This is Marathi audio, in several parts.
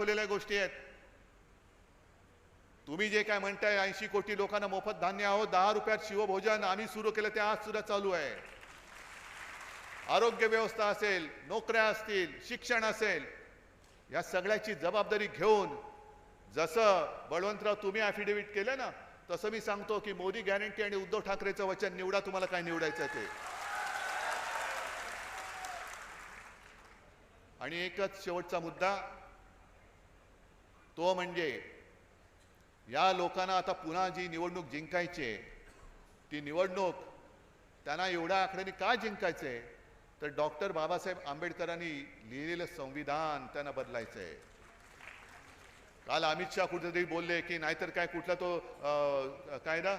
दाखवलेल्या गोष्टी आहेत. तुम्ही जे काय म्हणताय ऐंशी कोटी लोकांना मोफत धान्य आहोत दहा रुपयात शिवभोजन आम्ही सुरू केलं ते आज सुद्धा चालू आहे. आरोग्य व्यवस्था असेल नोकऱ्या असतील शिक्षण असेल या सगळ्याची जबाबदारी घेऊन जसं बळवंतराव तुम्ही ॲफिडेव्हिट केलं ना तसं मी सांगतो की मोदी गॅरंटी आणि उद्धव ठाकरेचं वचन निवडा तुम्हाला काय निवडायचं ते. आणि एकच शेवटचा मुद्दा तो म्हणजे या लोकांना आता पुन्हा जी निवडणूक जिंकायची आहे ती निवडणूक त्यांना एवढ्या आकड्याने का जिंकायचं आहे? तर डॉक्टर बाबासाहेब आंबेडकरांनी लिहिलेलं संविधान त्यांना बदलायचं आहे. काल अमित शहा कुठेतरी बोलले की नाहीतर काय कुठला तो कायदा?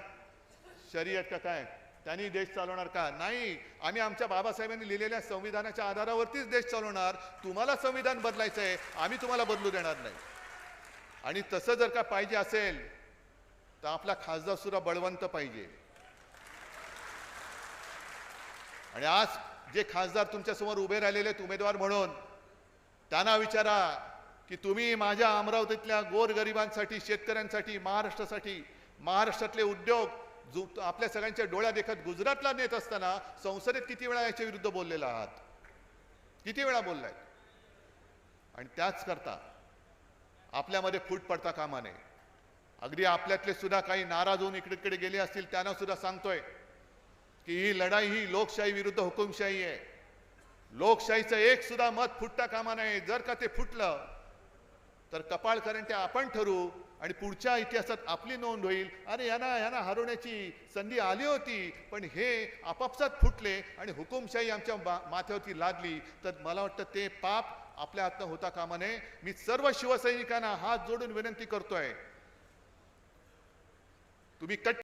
शरीयत का काय? त्यांनी देश चालवणार का? नाही. आम्ही आमच्या बाबासाहेबांनी लिहिलेल्या संविधानाच्या आधारावरतीच देश चालवणार. तुम्हाला संविधान बदलायचं आहे. आम्ही तुम्हाला बदलू देणार नाही. आणि तसं जर का पाहिजे असेल तर आपला खासदार सुद्धा बळवंत पाहिजे. आणि आज जे खासदार तुमच्यासमोर उभे राहिलेले आहेत उमेदवार म्हणून त्यांना विचारा की तुम्ही माझ्या अमरावतीतल्या गोरगरिबांसाठी शेतकऱ्यांसाठी महाराष्ट्रासाठी महाराष्ट्रातले उद्योग जो आपल्या सगळ्यांच्या डोळ्या देखत गुजरातला नेत असताना संसदेत किती वेळा याच्या विरुद्ध बोललेला आहात? किती वेळा बोललाय? आणि त्याच करता आपल्यामध्ये फूट पडता कामा नये. अगदी आपल्यातले सुद्धा काही नाराज होऊन इकडे इकडे गेले असतील त्यांना सुद्धा सांगतोय की ही लढाई ही लोकशाही विरुद्ध हुकुमशाही आहे. लोकशाहीचं एक सुद्धा मत फुटता कामा नये. जर का ते फुटलं तर कपाळ करेन ते आपण ठरू आणि पुढच्या इतिहासात आपली नोंद होईल. अरे यांना यांना हरवण्याची संधी आली होती पण हे आपापसात फुटले आणि हुकुमशाही आमच्या मा- माथ्यावरती लादली. तर मला वाटतं ते पाप आपल्या हातनं होता कामा नये. मी सर्व शिवसैनिकांना हात जोडून विनंती करतोय. तुम्ही कट